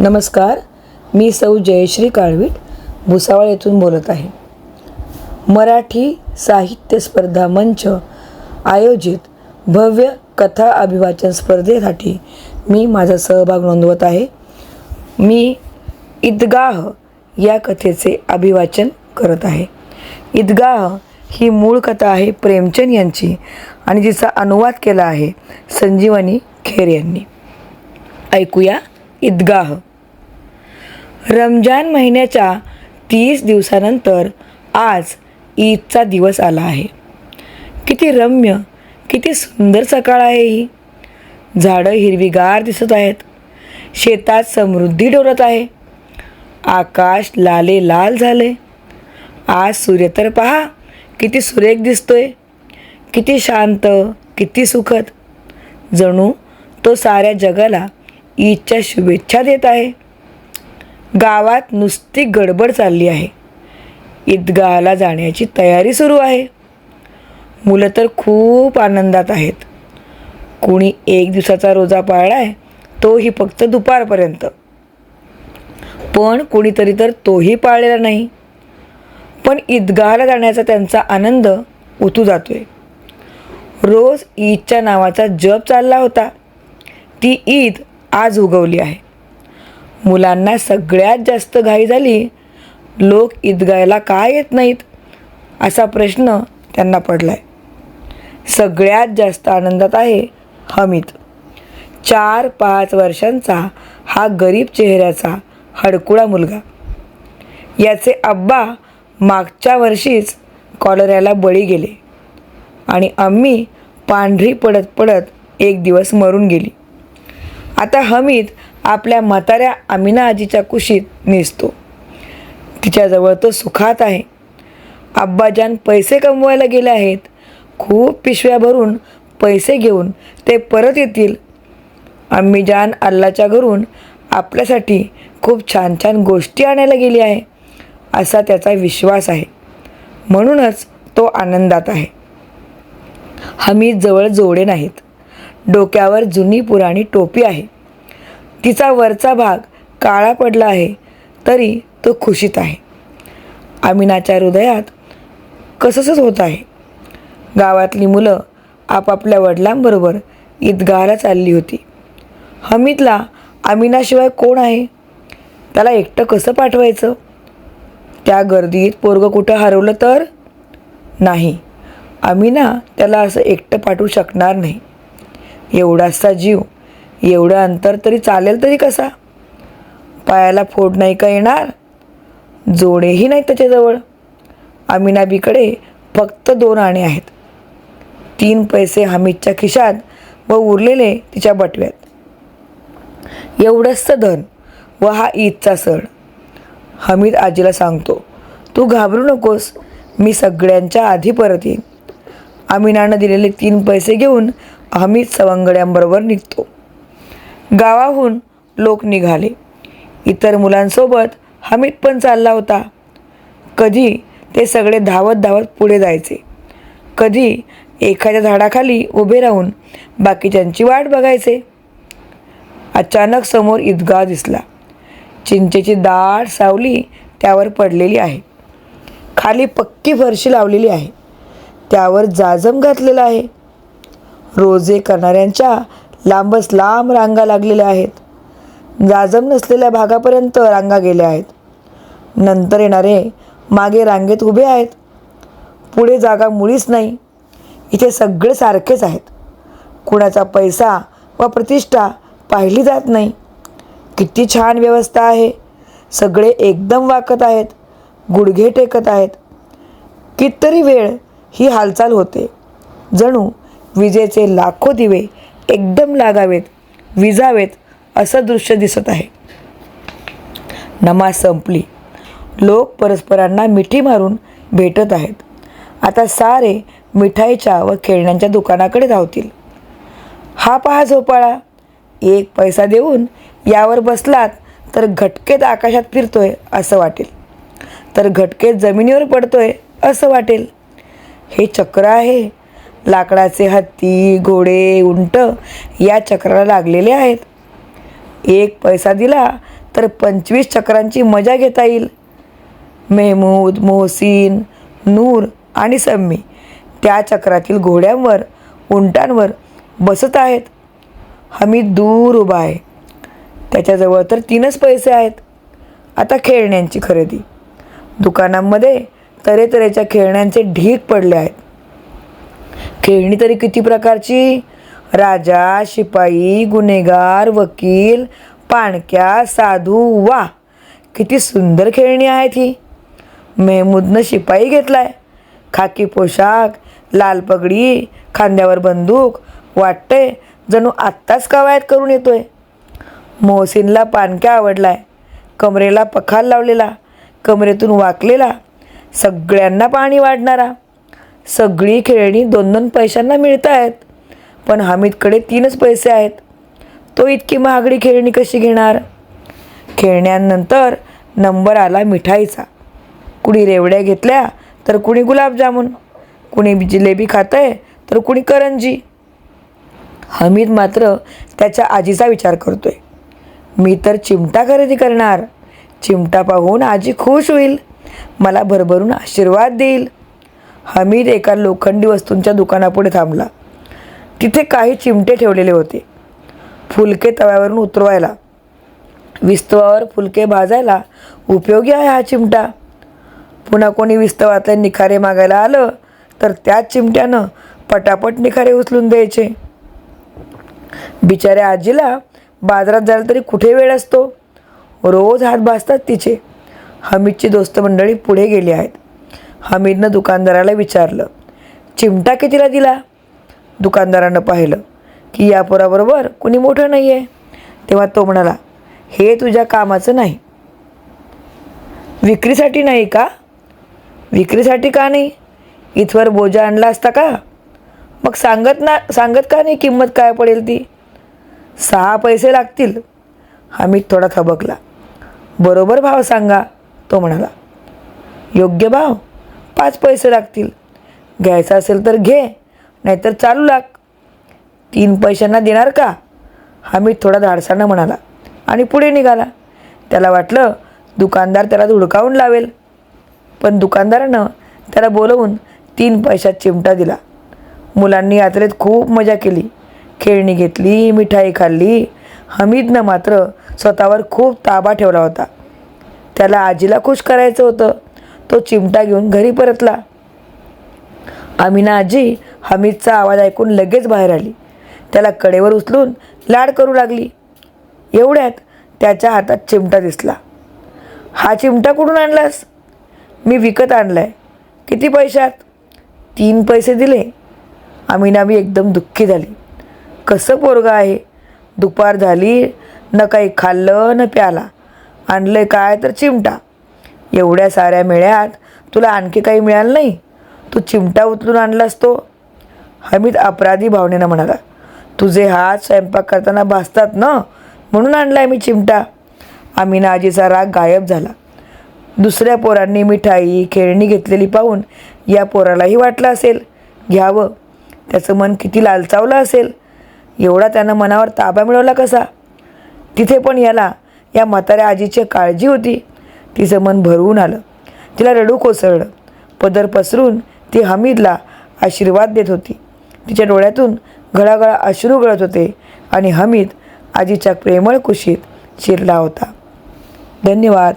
नमस्कार मी सौ जयश्री काळवीट भुसावळ येथून बोलत आहे. मराठी साहित्य स्पर्धा मंच आयोजित भव्य कथा अभिवाचन स्पर्धेसाठी मी माझा सहभाग नोंदवत आहे. मी ईदगाह या कथेचे अभिवाचन करत आहे. ईदगाह ही मूळ कथा आहे प्रेमचंद यांची आणि जिचा अनुवाद केला आहे संजीवनी खेर यांनी. ऐकूया ईदगाह. रमजान महिन्याच्या तीस दिवसानंतर आज ईदचा दिवस आला आहे. किती रम्य किती सुंदर सकाळ आहे ही. झाडं हिरवीगार दिसत आहेत. शेतात समृद्धी डोलत आहे. आकाश लाले लाल झाले आज सूर्य तर पहा किती सुरेख दिसतोय. किती शांत किती सुखद. जणू तो साऱ्या जगाला ईदच्या शुभेच्छा देत आहे. गावात नुसती गडबड चालली आहे. ईदगाहाला जाण्याची तयारी सुरू आहे. मुलं तर खूप आनंदात आहेत. कुणी एक दिवसाचा रोजा पाळला आहे तोही फक्त दुपारपर्यंत. पण कुणीतरी तर तोही पाळलेला नाही. पण ईदगाहाला जाण्याचा त्यांचा आनंद उतू जातोय. रोज ईदच्या नावाचा जप चालला होता. ती ईद आज उगवली आहे. मुलांना सगळ्यात जास्त घाई झाली लोक ईदगायला का येत नाहीत? असा प्रश्न त्यांना पडला आहे सगळ्यात जास्त आनंदात आहे हमीद. चार पाच वर्षांचा हा गरीब चेहऱ्याचा हडकुळा मुलगा. याचे आब्बा मागच्या वर्षीच कॉलऱ्याला बळी गेले आणि अम्मी पांढरी पडत पडत एक दिवस मरून गेली. आता हमीद आपल्या म्हाताऱ्या अमिना आजीच्या कुशीत निसतो. तिच्याजवळ तो सुखात आहे. अब्बाजान पैसे कमवायला गेले आहेत. खूप पिशव्या भरून पैसे घेऊन ते परत येतील. अम्मीजान अल्लाच्या घरून आपल्यासाठी खूप छान छान गोष्टी आणायला गेली आहे असा त्याचा विश्वास आहे. म्हणूनच तो आनंदात आहे. हमीद जवळ जोडे नाहीत. डोक्यावर जुनी पुराणी टोपी आहे. तिचा वरचा भाग काळा पडला आहे तरी तो खुशीत आहे. अमिनाच्या हृदयात कसंच होत आहे. गावातली मुलं आपापल्या वडिलांबरोबर ईदगाहाला चालली होती. हमीदला अमिनाशिवाय कोण आहे? त्याला एकटं कसं पाठवायचं? त्या गर्दीत पोरगं कुठं हरवलं तर? नाही. अमिना त्याला असं एकटं पाठवू शकणार नाही. एवढासा जीव एवढं अंतर तरी चालेल तरी कसा? पायाला फोड नाही का येणार? जोडेही नाही त्याच्याजवळ. अमिनाबीकडे फक्त दोन आणे आहेत. तीन पैसे हमीदच्या खिशात व उरलेले तिच्या बटव्यात. एवढंच धन व हा ईदचा सण. हमीद आजीला सांगतो तू घाबरू नकोस मी सगळ्यांच्या आधी परत येईन. अमिनानं दिलेले तीन पैसे घेऊन हमीद सवंगड्यांबरोबर निघतो. गावाहून लोक निघाले. इतर मुलांसोबत हमीद पण चालला होता. कधी ते सगळे धावत धावत पुढे जायचे. कधी एखाद्या झाडाखाली उभे राहून बाकीच्यांची वाट बघायचे. अचानक समोर ईदगाह दिसला. चिंचेची दाट सावली त्यावर पडलेली आहे. खाली पक्की फरशी लावलेली आहे. त्यावर जाजम घातलेला आहे. रोजे करणाऱ्यांच्या लांबच लांब रांगा लागलेल्या आहेत. जाजम नसलेल्या भागापर्यंत रांगा गेल्या आहेत. नंतर येणारे मागे रांगेत उभे आहेत. पुढे जागा मुळीच नाही. इथे सगळे सारखेच आहेत. कुणाचा पैसा व प्रतिष्ठा पाहिली जात नाही. किती छान व्यवस्था आहे. सगळे एकदम वाकत आहेत. गुडघे टेकत आहेत. कितीतरी वेळ ही हालचाल होते. जणू विजेचे लाखो दिवे एकदम लागावेत विजावेत असं दृश्य दिसत आहे. नमाज संपली. लोक परस्परांना मिठी मारून भेटत आहेत. आता सारे मिठाईच्या व खेळण्यांच्या दुकानाकडे धावतील. हा पहा झोपाळा. एक पैसा देऊन यावर बसलात तर घटकेत आकाशात फिरतोय असं वाटेल. तर घटकेत जमिनीवर पडतोय असं वाटेल. हे चक्र आहे. लाकडाचे हत्ती घोडे उंट या चक्राला लागलेले आहेत. एक पैसा दिला तर पंचवीस चक्रांची मजा घेता येईल. मेहमूद मोहसिन नूर आणि सम्मी त्या चक्रातील घोड्यांवर उंटांवर बसत आहेत. हमीद दूर उभा आहे. त्याच्याजवळ तर तीनच पैसे आहेत. आता खेळण्यांची खरेदी. दुकानांमध्ये तऱ्हेतऱ्हेच्या खेळण्यांचे ढीक पडले आहेत. खेळणी तरी किती प्रकारची? राजा शिपाई गुन्हेगार वकील पाणक्या साधू वा किती सुंदर खेळणी आहेत ही. मेहमूदनं शिपाई घेतलाय. खाकी पोशाख लाल पगडी खांद्यावर बंदूक वाटतंय जणू आत्ताच कवायत करून येतोय. मोहसिनला पानक्या आवडलाय. कमरेला पखाल लावलेला. कमरेतून वाकलेला. सगळ्यांना पाणी वाढणारा. सगळी खेळणी दोन दोन पैशांना मिळत आहेत पण हमीदकडे तीनच पैसे आहेत. तो इतकी महागडी खेळणी कशी घेणार? खेळण्यानंतर नंबर आला मिठाईचा. कुणी रेवड्या घेतल्या तर कुणी गुलाबजामुन. कुणी जिलेबी खातंय तर कुणी करंजी. हमीद मात्र त्याच्या आजीचा विचार करतोय. मी तर चिमटा खरेदी करणार. चिमटा पाहून आजी खुश होईल. मला भरभरून आशीर्वाद देईल. हमीद एका लोखंडी वस्तूंच्या दुकानापुढे थांबला. तिथे काही चिमटे ठेवलेले होते. फुलके तव्यावरून उतरवायला. विस्तवावर फुलके भाजायला उपयोगी आहे हा चिमटा? पुन्हा कोणी विस्तवातले निखारे मागायला आलं तर त्याच चिमट्यानं पटापट निखारे उचलून द्यायचे. बिचाऱ्या आजीला बाजारात जायला तरी कुठे वेळ असतो? रोज हात भासतात तिचे. हमीदची दोस्त मंडळी पुढे गेली आहेत. हमीदनं दुकानदाराला विचारलं चिमटा कितीला दिला? दुकानदारानं पाहिलं की या पोराबरोबर कुणी मोठं नाही आहे तेव्हा तो म्हणाला हे तुझ्या कामाचं नाही. विक्रीसाठी नाही का? विक्रीसाठी का नाही? इथवर बोजा आणला असता का? मग सांगत ना सांगत का नाही किंमत काय पडेल ती? सहा पैसे लागतील. हमीद थोडा थबकला. बरोबर भाव सांगा तो म्हणाला. योग्य भाव? पाच पैसे लागतील. घ्यायचा असेल तर घे नाहीतर चालू लाग. तीन पैशांना देणार का? हमीद थोडा धाडसानं म्हणाला आणि पुढे निघाला. त्याला वाटलं दुकानदार त्याला धुडकावून लावेल. पण दुकानदारानं त्याला बोलवून तीन पैशात चिमटा दिला. मुलांनी यात्रेत खूप मजा केली. खेळणी घेतली मिठाई खाल्ली. हमीदनं मात्र स्वतःवर खूप ताबा ठेवला होता. त्याला आजीला खुश करायचं होतं. तो चिमटा घेऊन घरी परतला. अमिना आजी हमीदचा आवाज ऐकून लगेच बाहेर आली. त्याला कडेवर उचलून लाड करू लागली. एवढ्यात त्याच्या हातात चिमटा दिसला. हा चिमटा कुठून आणलास? मी विकत आणलाय. किती पैशात? तीन पैसे दिले. अमिना बी एकदम दुःखी झाली. कसं पोरगं आहे? दुपार झाली न काही खाल्लं न प्याला. आणलं काय तर चिमटा. एवढ्या साऱ्या मेळ्यात तुला आणखी काही मिळालं नाही? तू चिमटा उचलून आणलास तो हमीद अपराधी भावनेनं म्हणाला तुझे हात स्वयंपाक करताना भासतात ना? म्हणून आणलाय मी चिमटा. आमिना आजीचा राग गायब झाला. दुसऱ्या पोरांनी मिठाई खेळणी घेतलेली पाहून या पोरालाही वाटलं असेल घ्यावं. त्याचं मन किती लालचावलं असेल. एवढा त्यानं मनावर ताबा मिळवला कसा? तिथे पण याला या म्हाताऱ्या आजीची काळजी होती. तिचं मन भरवून आलं. तिला रडू कोसळलं. पदर पसरून ती हमीदला आशीर्वाद देत होती. तिच्या डोळ्यातून घळाघळा अश्रू गळत होते आणि हमीद आजीच्या प्रेमळ कुशीत शिरला होता. धन्यवाद.